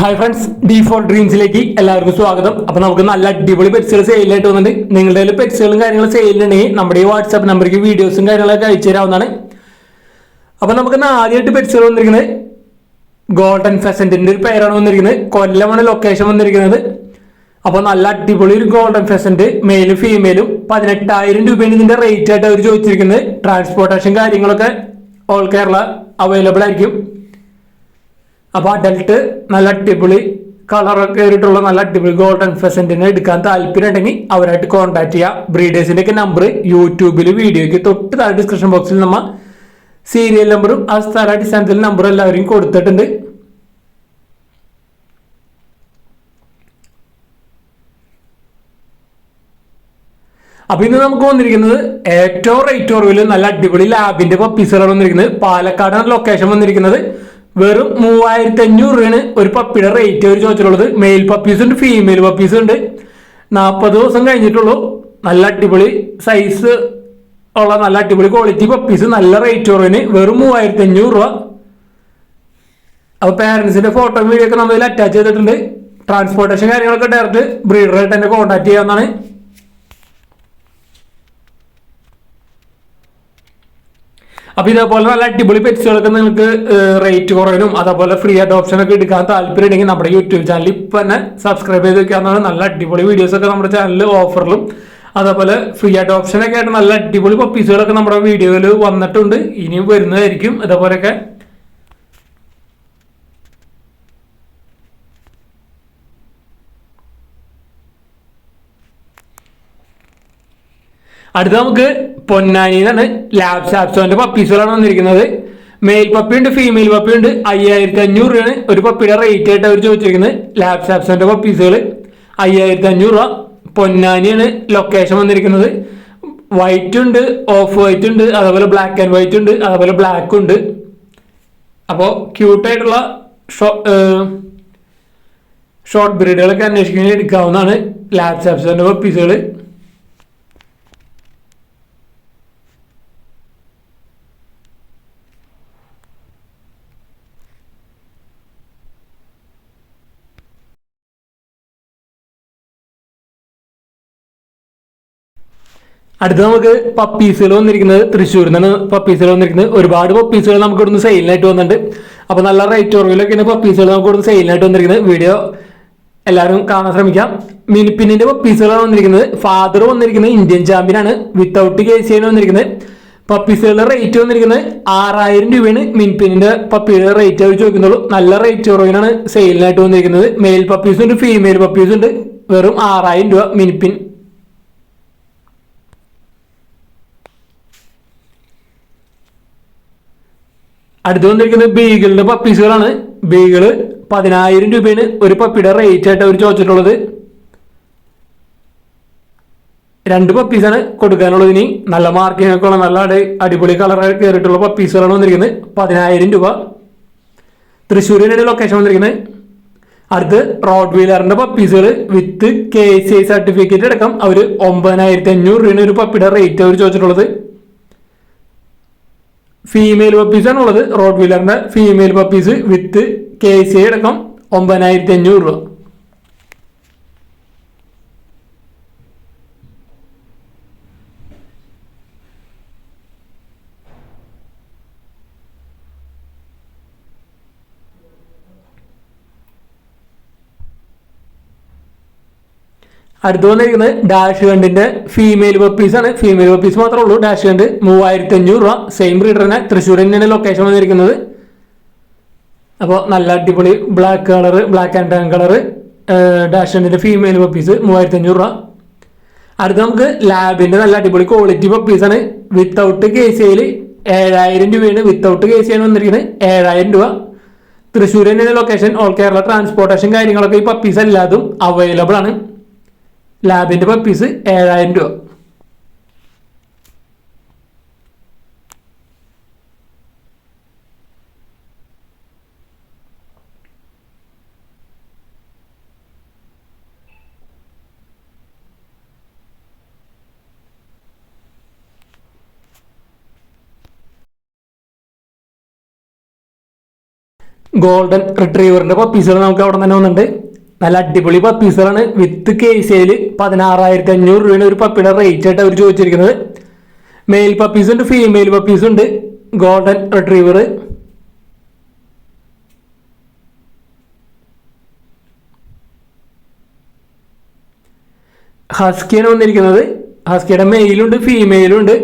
Hi friends D four ഡ്രീംസിലേക്ക് എല്ലാവർക്കും സ്വാഗതം. അപ്പൊ നമുക്ക് നല്ല അടിപൊളി പെറ്റ്സുകൾ സെയിലായിട്ട് വന്നിട്ടുണ്ട്. നിങ്ങളുടെ കയ്യിൽ പെറ്റ്സുകളും കാര്യങ്ങളും സെയിലുണ്ടെങ്കിൽ നമ്മുടെ ഈ വാട്സാപ്പ് നമ്പർക്ക് വീഡിയോസും കാര്യങ്ങളൊക്കെ അയച്ചു തരാവുന്നതാണ്. അപ്പൊ നമുക്ക് ആദ്യമായിട്ട് പെറ്റ്സുകൾ വന്നിരിക്കുന്നത് ഗോൾഡൻ ഫെസന്റിന്റെ ഒരു പേരാണ് വന്നിരിക്കുന്നത്. കൊല്ലമാണ് ലൊക്കേഷൻ വന്നിരിക്കുന്നത്. അപ്പോൾ നല്ല അടിപൊളി ഒരു ഗോൾഡൻ ഫെസന്റ് മെയിലും ഫീമെയിലും പതിനെട്ടായിരം രൂപയാണ് ഇതിന്റെ റേറ്റ് ആയിട്ട് അവർ ചോദിച്ചിരിക്കുന്നത്. ട്രാൻസ്പോർട്ടേഷൻ കാര്യങ്ങളൊക്കെ ഓൾ കേരള അവൈലബിൾ ആയിരിക്കും. അപ്പോൾ അഡൽട്ട് നല്ല അടിപൊളി കളറൊക്കെ കയറിയിട്ടുള്ള നല്ല അടിപൊളി ഗോൾഡൻ ഫെസന്റിനെ എടുക്കാൻ താല്പര്യം ഉണ്ടെങ്കിൽ അവരായിട്ട് കോൺടാക്ട് ചെയ്യുക ബ്രീഡേഴ്സിന്റെ ഒക്കെ നമ്പർ യൂട്യൂബിൽ വീഡിയോയ്ക്ക് തൊട്ട് താഴെ ഡിസ്ക്രിപ്ഷൻ ബോക്സിൽ നമ്മൾ സീരിയൽ നമ്പറും ആ സ്ഥല അടിസ്ഥാനത്തിൽ നമ്പറും എല്ലാവരും കൊടുത്തിട്ടുണ്ട്. അപ്പൊ ഇന്ന് നമുക്ക് വന്നിരിക്കുന്നത് ഏറ്റവും റേറ്റ് കുറവിൽ നല്ല അടിപൊളി ലാബിന്റെ പപ്പീസുകളാണ് വന്നിരിക്കുന്നത്. പാലക്കാടാണ് ലൊക്കേഷൻ വന്നിരിക്കുന്നത്. വെറും മൂവായിരത്തി അഞ്ഞൂറ് രൂപയാണ് ഒരു പപ്പിയുടെ റേറ്റ് അവർ ചോദിച്ചിട്ടുള്ളത്. മെയിൽ പപ്പീസ് ഉണ്ട് ഫീമെയിൽ പപ്പീസ് ഉണ്ട്. നാൽപ്പത് ദിവസം കഴിഞ്ഞിട്ടുള്ളൂ. നല്ല അടിപൊളി സൈസ് ഉള്ള നല്ല അടിപൊളി ക്വാളിറ്റി പപ്പീസ് നല്ല റേറ്റ് കുറവിന് വെറും മൂവായിരത്തി അഞ്ഞൂറ് രൂപ. അപ്പൊ പാരന്റ്സിന്റെ ഫോട്ടോ വീഡിയോ ഒക്കെ നമ്മൾ അറ്റാച്ച് ചെയ്തിട്ടുണ്ട്. ട്രാൻസ്പോർട്ടേഷൻ കാര്യങ്ങളൊക്കെ ഡയറക്റ്റ് ബ്രീഡറായിട്ട് തന്നെ കോൺടാക്ട് ചെയ്യാവുന്നതാണ്. അപ്പൊ ഇതേപോലെ നല്ല അടിപൊളി പെറ്റ്സുകളൊക്കെ നിങ്ങൾക്ക് റേറ്റ് കുറവിനും അതേപോലെ ഫ്രീ അഡോപ്ഷൻ ഒക്കെ എടുക്കാൻ താല്പര്യം ഉണ്ടെങ്കിൽ നമ്മുടെ യൂട്യൂബ് ചാനൽ ഇപ്പൊ തന്നെ സബ്സ്ക്രൈബ് ചെയ്ത് വെക്കാവുന്നതാണ് നല്ല അടിപൊളി വീഡിയോസ് ഒക്കെ നമ്മുടെ ചാനലിൽ ഓഫറിലും അതേപോലെ ഫ്രീ അഡോപ്ഷൻ ഒക്കെ ആയിട്ട് നല്ല അടിപൊളി പപ്പീസുകളൊക്കെ നമ്മുടെ വീഡിയോയിൽ വന്നിട്ടുണ്ട്. ഇനിയും വരുന്നതായിരിക്കും. അതേപോലെയൊക്കെ അടുത്ത നമുക്ക് പൊന്നാനിന്നാണ് ലാബ് സാപ്സോന്റെ പപ്പീസുകളാണ് വന്നിരിക്കുന്നത്. മെയിൽ പപ്പി ഉണ്ട് ഫീമെയിൽ പപ്പി ഉണ്ട്. അയ്യായിരത്തി അഞ്ഞൂറ് രൂപയാണ് ഒരു പപ്പിയുടെ റേറ്റ് ആയിട്ട് അവർ ചോദിച്ചിരിക്കുന്നത്. ലാബ് സാപ്സോന്റെ പപ്പീസുകൾ അയ്യായിരത്തി അഞ്ഞൂറ് രൂപ. പൊന്നാനിയാണ് ലൊക്കേഷൻ വന്നിരിക്കുന്നത്. വൈറ്റ് ഉണ്ട് ഓഫ് വൈറ്റ് ഉണ്ട് അതേപോലെ ബ്ലാക്ക് ആൻഡ് വൈറ്റ് ഉണ്ട് അതേപോലെ ബ്ലാക്ക് ഉണ്ട്. അപ്പോൾ ക്യൂട്ടായിട്ടുള്ള ഷോ ഷോർട്ട് ബ്രീഡുകളൊക്കെ അന്വേഷിക്കാൻ എടുക്കാവുന്നതാണ് ലാബ് സാപ്സോന്റെ പപ്പീസുകൾ അടുത്ത നമുക്ക് പപ്പീസുകൾ വന്നിരിക്കുന്നത് തൃശ്ശൂരിൽ നിന്നാണ്. പപ്പീസുകൾ വന്നിരിക്കുന്നത് ഒരുപാട് പപ്പീസുകൾ നമുക്ക് ഇവിടുന്ന് സെയിലിനായിട്ട് വന്നിട്ടുണ്ട്. അപ്പോൾ നല്ല റേറ്റ് കുറവിലൊക്കെയാണ് പപ്പീസുകൾ നമുക്ക് ഇവിടുന്ന് സെയിലിനായിട്ട് വന്നിരിക്കുന്നത്. വീഡിയോ എല്ലാവരും കാണാൻ ശ്രമിക്കാം. മിനിപ്പിന്നിന്റെ പപ്പീസുകളാണ് വന്നിരിക്കുന്നത്. ഫാദർ വന്നിരിക്കുന്നത് ഇന്ത്യൻ ചാമ്പ്യനാണ് വിത്തൗട്ട് കെ സി ആണ് വന്നിരിക്കുന്നത്. പപ്പീസുകളുടെ റേറ്റ് വന്നിരിക്കുന്നത് ആറായിരം രൂപയാണ്. മിനിപ്പിന്നിന്റെ പപ്പിയുടെ റേറ്റ് അവർ ചോദിക്കുന്നുള്ളൂ. നല്ല റേറ്റ് കുറവിനാണ് സെയിലിനായിട്ട് വന്നിരിക്കുന്നത്. മെയിൽ പപ്പീസും ഉണ്ട് ഫീമെയിൽ പപ്പീസും ഉണ്ട് വെറും ആറായിരം രൂപ മിനിപ്പിൻ അടുത്ത് വന്നിരിക്കുന്നത് ബീഗിളിന്റെ പപ്പീസുകളാണ്. ബീഗിൾ പതിനായിരം രൂപയാണ്. ഒരു പപ്പിയുടെ റേറ്റ് ആയിട്ട് അവർ ചോദിച്ചിട്ടുള്ളത്. രണ്ട് പപ്പീസാണ് കൊടുക്കാനുള്ളത് ഇനി. നല്ല മാർക്കിംഗ് ഒക്കെ ഉള്ള നല്ല അടിപൊളി കളറായി കയറിയിട്ടുള്ള പപ്പീസുകളാണ് വന്നിരിക്കുന്നത്. പതിനായിരം രൂപ. തൃശ്ശൂരിനാണ് ലൊക്കേഷൻ വന്നിരിക്കുന്നത്. അടുത്ത് റോഡ് വീലറിന്റെ പപ്പീസുകൾ with K C I certificate അടക്കം അവർ ഒമ്പതിനായിരത്തി അഞ്ഞൂറ് രൂപയാണ് ഒരു പപ്പിയുടെ റേറ്റ് അവർ ചോദിച്ചിട്ടുള്ളത്. ഫീമെയിൽ പപ്പീസ് ആണുള്ളത്. റോഡ് വീലറിന്റെ female puppies with K C അടക്കം ഒമ്പതിനായിരത്തി അഞ്ഞൂറ് രൂപ. അടുത്ത് വന്നിരിക്കുന്നത് ഡാഷ് കണ്ടിന്റെ ഫീമെയിൽ പപ്പീസ് ആണ്. ഫീമെയിൽ പപ്പീസ് മാത്രമേ ഉള്ളൂ. ഡാഷ് കണ്ട് മൂവായിരത്തി അഞ്ഞൂറ് രൂപ. സെയിം ബ്രീഡർ തന്നെ. തൃശ്ശൂർ തന്നെയാണ് ലൊക്കേഷൻ വന്നിരിക്കുന്നത്. അപ്പോൾ നല്ല അടിപൊളി black colour black and tan colour dash കണ്ടിന്റെ ഫീമെയിൽ പപ്പീസ് മൂവായിരത്തി അഞ്ഞൂറ് രൂപ. അടുത്ത് നമുക്ക് ലാബിന്റെ നല്ല അടിപൊളി ക്വാളിറ്റി പപ്പീസ് ആണ്. വിത്തൗട്ട് കെ സി ഐയിൽ ഏഴായിരം രൂപയാണ്. വിത്തൗട്ട് കെ സി ആണ് വന്നിരിക്കുന്നത് ഏഴായിരം രൂപ. തൃശ്ശൂർ തന്നെയാണ് ലൊക്കേഷൻ ഓൾ കേരള ട്രാൻസ്പോർട്ടേഷൻ കാര്യങ്ങളൊക്കെ ഈ പപ്പീസ് എല്ലാതും അവൈലബിൾ ആണ്. ലാബിന്റെ പപ്പീസ് ഏഴായിരം രൂപ. ഗോൾഡൻ റിട്രീവറിന്റെ പപ്പീസുകൾ നമുക്ക് അവിടെ തന്നെ വന്നിട്ടുണ്ട്. നല്ല അടിപൊളി പപ്പീസുകളാണ്. വിത്ത് കേസയിൽ പതിനാറായിരത്തി അഞ്ഞൂറ് രൂപയാണ് ഒരു പപ്പിയുടെ റേറ്റ് ആയിട്ട് അവർ ചോദിച്ചിരിക്കുന്നത്. മെയിൽ പപ്പീസ് ഉണ്ട് ഫീമെയിൽ പപ്പീസ് ഉണ്ട്. ഗോൾഡൻ റിട്രീവർ ഹസ്കിയാണ് വന്നിരിക്കുന്നത്. ഹസ്കിയുടെ മെയിലുണ്ട് ഫീമെയിലും ഉണ്ട്.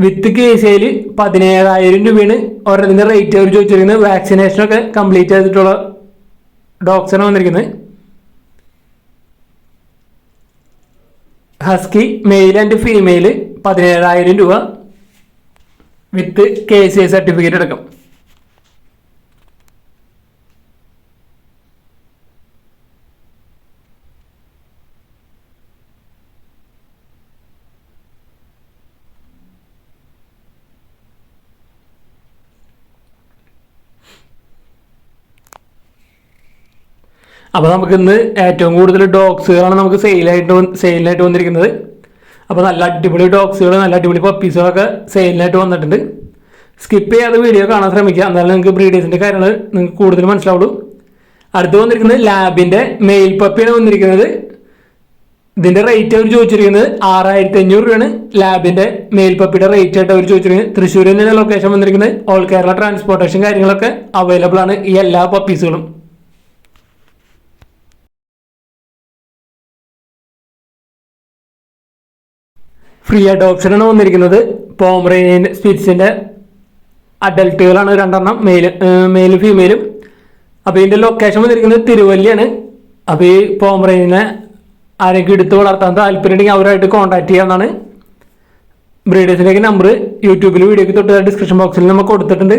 വിത്ത് കേസയിൽ പതിനേഴായിരം രൂപയാണ് ഒരെണ്ണത്തിന്റെ റേറ്റ് അവർ ചോദിച്ചിരിക്കുന്നത്. വാക്സിനേഷനൊക്കെ കംപ്ലീറ്റ് ചെയ്തിട്ടുള്ള ഡോക്ടറാണ് വന്നിരിക്കുന്നത്. ഹസ്കി മെയിൽ ആൻഡ് ഫീമെയിൽ പതിനേഴായിരം രൂപ വിത്ത് കെ സി സർട്ടിഫിക്കറ്റ് എടുക്കും. അപ്പോൾ നമുക്ക് ഇന്ന് ഏറ്റവും കൂടുതൽ ഡോഗ്സുകളാണ് നമുക്ക് സെയിലായിട്ട് സെയിലിനായിട്ട് വന്നിരിക്കുന്നത്. അപ്പോൾ നല്ല അടിപൊളി ഡോഗ്സുകൾ നല്ല അടിപൊളി പപ്പീസുകളൊക്കെ സെയിലിനായിട്ട് വന്നിട്ടുണ്ട്. സ്കിപ്പ് ചെയ്യാതെ വീഡിയോ കാണാൻ ശ്രമിക്കുക. എന്നാലും നിങ്ങൾക്ക് ബ്രീഡേഴ്സിന്റെ കാര്യങ്ങൾ നിങ്ങൾക്ക് കൂടുതൽ മനസ്സിലാവുള്ളൂ. അടുത്ത് വന്നിരിക്കുന്നത് ലാബിന്റെ മെയിൽ പപ്പിയാണ് വന്നിരിക്കുന്നത്. ഇതിന്റെ റേറ്റ് അവർ ചോദിച്ചിരിക്കുന്നത് ആറായിരത്തി അഞ്ഞൂറ് രൂപയാണ്. ലാബിന്റെ മെയിൽ പപ്പിയുടെ റേറ്റ് ആയിട്ട് അവർ ചോദിച്ചിരിക്കുന്നത് തൃശ്ശൂരിൽ നിന്നുള്ള ലൊക്കേഷൻ വന്നിരിക്കുന്നത്. ഓൾ കേരള ട്രാൻസ്പോർട്ടേഷൻ കാര്യങ്ങളൊക്കെ അവൈലബിൾ ആണ് ഈ എല്ലാ പപ്പീസുകളും ഫ്രീ അഡോപ്ഷനാണ് വന്നിരിക്കുന്നത്. പോംറേനിയൻ സ്പിറ്റ്സിന്റെ അഡൽട്ടുകളാണ് രണ്ടെണ്ണം. മെയിൽ മെയിലും ഫീമെയിലും അപ്പോൾ ഇതിന്റെ ലൊക്കേഷൻ വന്നിരിക്കുന്നത് തിരുവല്ലിയാണ്. അപ്പോൾ ഈ പോംറേനിനെ ആരെങ്കിലും എടുത്ത് വളർത്താൻ താല്പര്യമുണ്ടെങ്കിൽ അവരായിട്ട് കോൺടാക്ട് ചെയ്യാമെന്നാണ് ബ്രീഡേഴ്സിലേക്ക് നമ്പർ യൂട്യൂബിൽ വീഡിയോക്ക് തൊട്ട് ഡിസ്ക്രിപ്ഷൻ ബോക്സിൽ നമ്മൾ കൊടുത്തിട്ടുണ്ട്.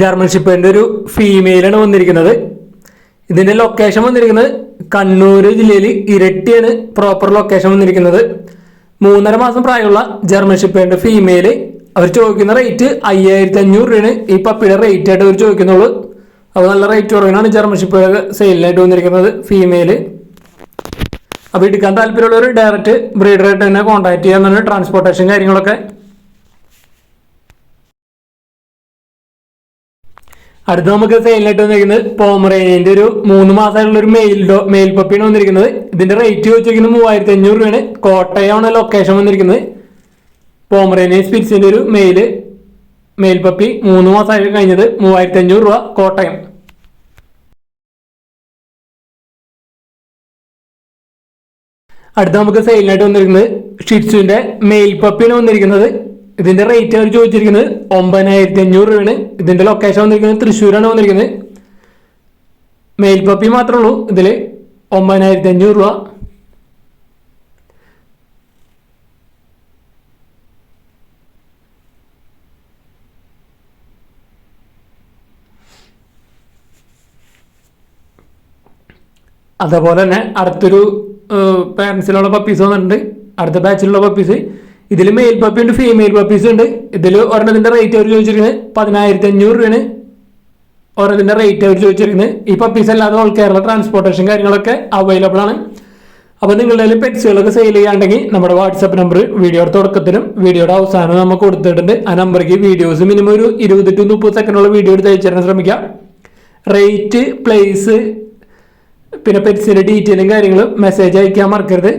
ജർമ്മൻ ഷിപ്പറിന്റെ ഒരു ഫീമെയിലാണ് വന്നിരിക്കുന്നത്. ഇതിന്റെ ലൊക്കേഷൻ വന്നിരിക്കുന്നത് കണ്ണൂർ ജില്ലയിൽ ഇരട്ടിയാണ് പ്രോപ്പർ ലൊക്കേഷൻ വന്നിരിക്കുന്നത്. മൂന്നര മാസം പ്രായമുള്ള ജർമ്മൻ ഷിപ്പേന്റെ ഫീമെയിൽ അവർ ചോദിക്കുന്ന റേറ്റ് അയ്യായിരത്തി അഞ്ഞൂറ് രൂപയാണ്. ഈ പപ്പിയുടെ റേറ്റ് ആയിട്ട് അവർ ചോദിക്കുന്നുള്ളൂ. അപ്പോൾ നല്ല റേറ്റ് കുറവിനാണ് ജർമ്മൻ ഷിപ്പയുടെ സെയിലിനായിട്ട് വന്നിരിക്കുന്നത് ഫീമെയിൽ അപ്പോൾ എടുക്കാൻ താല്പര്യമുള്ളവർ ഡയറക്റ്റ് ബ്രീഡറായിട്ട് തന്നെ കോൺടാക്ട് ചെയ്യാൻ ട്രാൻസ്പോർട്ടേഷൻ കാര്യങ്ങളൊക്കെ. അടുത്ത നമുക്ക് സെയിലിനായിട്ട് വന്നിരിക്കുന്നത് പോമറേനിയന്റെ ഒരു മൂന്ന് മാസമായിട്ടുള്ള ഒരു മെയിൽ മെയിൽ പപ്പിയാണ് വന്നിരിക്കുന്നത്. ഇതിന്റെ റേറ്റ് ചോദിച്ചിരിക്കുന്നത് മൂവായിരത്തി അഞ്ഞൂറ് രൂപയാണ്. കോട്ടയമാണ് ലൊക്കേഷൻ വന്നിരിക്കുന്നത്. പോമറേനിയൻ സ്പിരിറ്റ്സിന്റെ ഒരു മെയിൽ മെയിൽ പപ്പി മൂന്ന് മാസമായിട്ട് കഴിഞ്ഞത് മൂവായിരത്തി അഞ്ഞൂറ് രൂപ കോട്ടയം. അടുത്ത നമുക്ക് സെയിലിനായിട്ട് വന്നിരിക്കുന്നത് ഷിറ്റ്സുവിന്റെ മെയിൽ പപ്പിയാണ് വന്നിരിക്കുന്നത്. ഇതിന്റെ റേറ്റ് അവർ ചോദിച്ചിരിക്കുന്നത് ഒമ്പതിനായിരത്തി അഞ്ഞൂറ് രൂപയാണ്. ഇതിന്റെ ലൊക്കേഷൻ വന്നിരിക്കുന്നത് തൃശ്ശൂരാണ് വന്നിരിക്കുന്നത്. മെയിൽ മാത്രമേ ഉള്ളൂ. ഇതിൽ ഒമ്പതിനായിരത്തി അഞ്ഞൂറ് രൂപ. അതേപോലെ തന്നെ അടുത്തൊരു പാരൻസിലുള്ള പപ്പീസ് വന്നിട്ടുണ്ട്. അടുത്ത ബാച്ചിലുള്ള പപ്പീസ് ഇതിൽ മെയിൽ പപ്പി ഉണ്ട് ഫീമെയിൽ പപ്പീസ് ഉണ്ട്. ഇതിൽ ഒരെണ്ണത്തിന്റെ റേറ്റ് അവർ ചോദിച്ചിരിക്കുന്നത് പതിനായിരത്തി അഞ്ഞൂറ് രൂപയാണ് ഒരെണ്ണത്തിന്റെ റേറ്റ് അവർ ചോദിച്ചിരിക്കുന്നത് ഈ പപ്പീസ് അല്ലാതെ ഓൾ കേരള ട്രാൻസ്പോർട്ടേഷൻ കാര്യങ്ങളൊക്കെ അവൈലബിൾ ആണ്. അപ്പോൾ നിങ്ങളുടെ പെറ്റ്സുകളൊക്കെ സെയിൽ ചെയ്യാണ്ടെങ്കിൽ നമ്മുടെ വാട്സപ്പ് നമ്പർ വീഡിയോയുടെ തുടക്കത്തിലും വീഡിയോയുടെ അവസാനം നമുക്ക് കൊടുത്തിട്ടുണ്ട്. ആ നമ്പർക്ക് വീഡിയോസ് മിനിമം ഒരു ഇരുപത് ടു മുപ്പത് സെക്കൻഡുള്ള വീഡിയോ എടുത്ത് അയച്ചു തരാൻ ശ്രമിക്കാം. റേറ്റ് പ്ലേസ് പിന്നെ പെറ്റ്സിന്റെ ഡീറ്റെയിലും കാര്യങ്ങളും മെസ്സേജ് അയക്കാൻ മറക്കരുത്.